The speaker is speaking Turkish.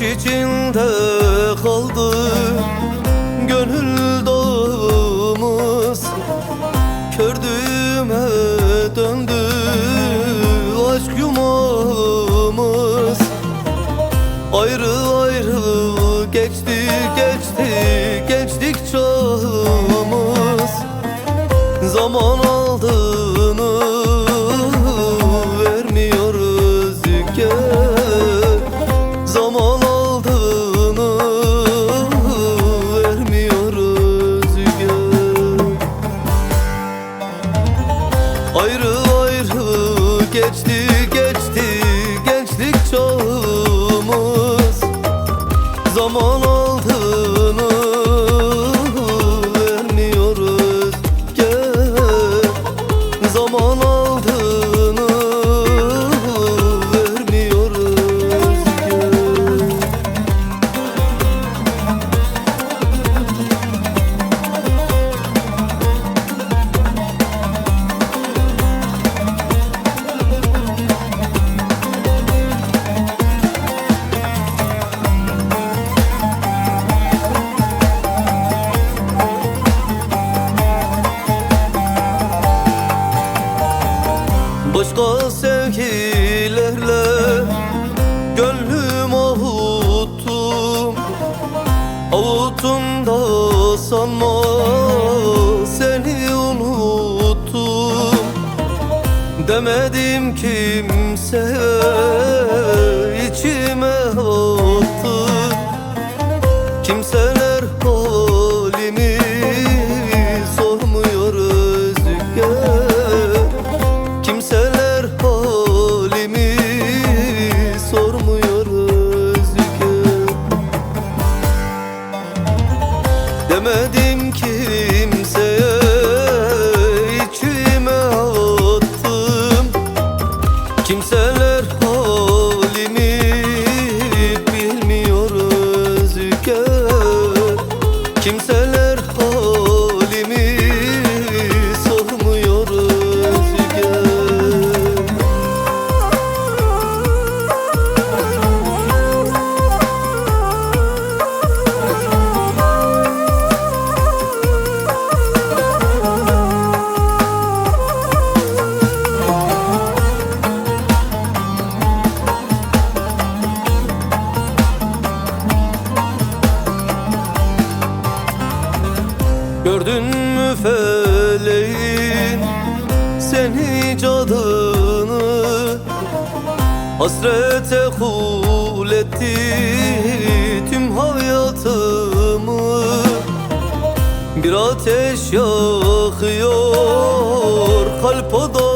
Ateş içinde kaldı. Gönül dağımız Kördüğüme döndü. Aşk yumağımız Ayrı ayrı geçti geçti geçti. geçti gençlik çoğu Başka sevgilerle Gönlüm avuttum Avuttum da sanma Seni unuttum. Demedim kimseye içime Gördün mü feleğin? Seni cadını Hasrete kul etti. Tüm hayatımı Bir ateş yakıyor. Kalp odamı